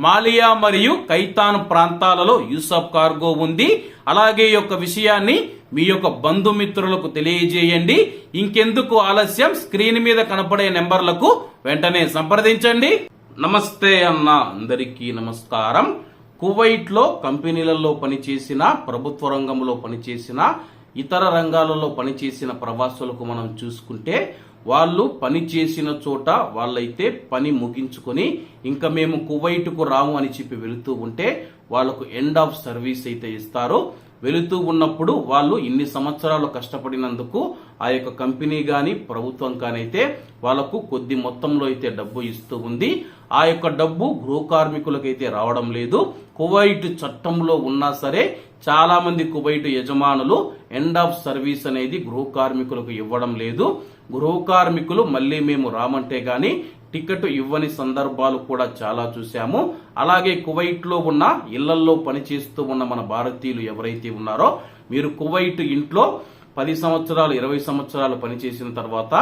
మాలియా మరియు కైతాన్ ప్రాంతాలలో యూసఫ్ కార్గో ఉంది. అలాగే యొక్క విషయాన్ని మీ యొక్క బంధుమిత్రులకు తెలియజేయండి. ఇంకెందుకు ఆలస్యం? స్క్రీన్ మీద కనపడే నెంబర్లకు వెంటనే సంప్రదించండి. నమస్తే అన్న అందరికీ నమస్కారం. కువైట్లో కంపెనీలలో పనిచేసిన ప్రభుత్వ రంగంలో పనిచేసిన ఇతర రంగాలలో పనిచేసిన ప్రవాసులకు మనం చూసుకుంటే వాళ్ళు పని చేసిన చోట వాళ్ళైతే పని ముగించుకొని ఇంకా మేము కువైట్కు రాము అని చెప్పి వెళుతూ ఉంటే వాళ్ళకు ఎండ్ ఆఫ్ సర్వీస్ అయితే ఇస్తారు. వెళుతూ ఉన్నప్పుడు వాళ్ళు ఇన్ని సంవత్సరాలు కష్టపడినందుకు ఆ యొక్క కంపెనీ కానీ ప్రభుత్వం కానైతే వాళ్ళకు కొద్ది మొత్తంలో అయితే డబ్బు ఇస్తూ ఉంది. ఆ యొక్క డబ్బు గృహ కార్మికులకైతే రావడం లేదు. కువైట్ చట్టంలో ఉన్నా సరే చాలా మంది కువైట్ యజమానులు ఎండ్ ఆఫ్ సర్వీస్ అనేది గృహ కార్మికులకు ఇవ్వడం లేదు. గృహ కార్మికులు మళ్ళీ మేము రామంటే గాని టికెట్ ఇవ్వని సందర్భాలు కూడా చాలా చూశాము. అలాగే కువైట్లో ఉన్న ఇళ్ళల్లో పనిచేస్తూ ఉన్న మన భారతీయులు ఎవరైతే ఉన్నారో మీరు కువైట్ ఇంట్లో పది సంవత్సరాలు ఇరవై సంవత్సరాలు పనిచేసిన తర్వాత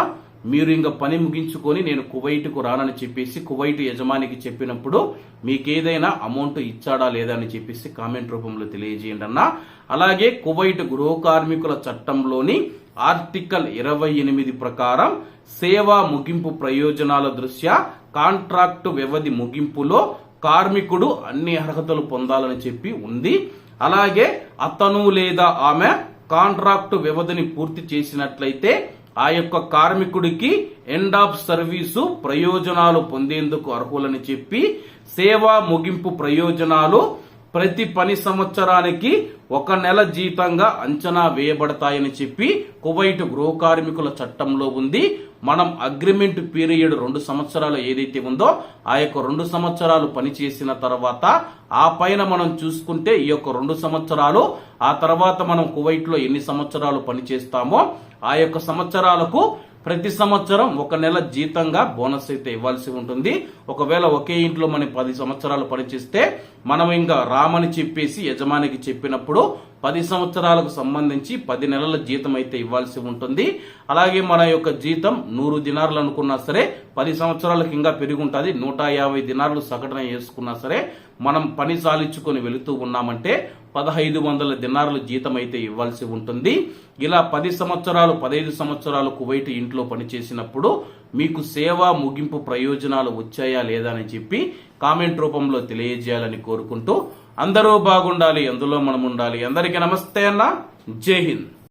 మీరు ఇంకా పని ముగించుకొని నేను కువైట్కు రానని చెప్పేసి కువైట్ యజమానికి చెప్పినప్పుడు మీకేదైనా అమౌంట్ ఇచ్చాడా లేదా అని చెప్పేసి కామెంట్ రూపంలో తెలియజేయండి అన్న. అలాగే కువైట్ గృహ కార్మికుల చట్టంలోని ఆర్టికల్ ఇరవై ఎనిమిది ప్రకారం సేవా ముగింపు ప్రయోజనాల దృష్ట్యా కాంట్రాక్టు వ్యవధి ముగింపులో కార్మికుడు అన్ని అర్హతలు పొందాలని చెప్పి ఉంది. అలాగే అతను లేదా ఆమె కాంట్రాక్టు వ్యవధిని పూర్తి చేసినట్లయితే ఆ యొక్క కార్మికుడికి ఎండ్ ఆఫ్ సర్వీసు ప్రయోజనాలు పొందేందుకు అర్హులని చెప్పి సేవా ముగింపు ప్రయోజనాలు ప్రతి పని సంవత్సరానికి ఒక నెల జీతంగా అంచనా వేయబడతాయని చెప్పి కువైట్ గృహ కార్మికుల చట్టంలో ఉంది. మనం అగ్రిమెంట్ పీరియడ్ రెండు సంవత్సరాలు ఏదైతే ఉందో ఆ యొక్క రెండు సంవత్సరాలు పనిచేసిన తర్వాత ఆ పైన మనం చూసుకుంటే ఈ యొక్క రెండు సంవత్సరాలు ఆ తర్వాత మనం కువైట్లో ఎన్ని సంవత్సరాలు పనిచేస్తామో ఆ యొక్క సంవత్సరాలకు ప్రతి సంవత్సరం ఒక నెల జీతంగా బోనస్ అయితే ఇవ్వాల్సి ఉంటుంది. ఒకవేళ ఒకే ఇంట్లో మనం పది సంవత్సరాలు పనిచేస్తే మనం ఇంకా రామని చెప్పేసి యజమానికి చెప్పినప్పుడు పది సంవత్సరాలకు సంబంధించి పది నెలల జీతం అయితే ఇవ్వాల్సి ఉంటుంది. అలాగే మన యొక్క జీతం నూరు దినార్లు అనుకున్నా సరే పది సంవత్సరాలకు ఇంకా పెరిగి ఉంటుంది నూట యాభై దినార్లు సగటున వేసుకున్నా సరే మనం పని సాలించుకొని వెళుతూ ఉన్నామంటే పదహైదు వందల దినారులు జీతం అయితే ఇవ్వాల్సి ఉంటుంది. ఇలా పది సంవత్సరాలు పదహైదు సంవత్సరాలు కువైట్ ఇంట్లో పనిచేసినప్పుడు మీకు సేవా ముగింపు ప్రయోజనాలు వచ్చాయా లేదా అని చెప్పి కామెంట్ రూపంలో తెలియజేయాలని కోరుకుంటూ అందరూ బాగుండాలి అందులో మనం ఉండాలి అందరికీ నమస్తే అన్న. జై హింద్.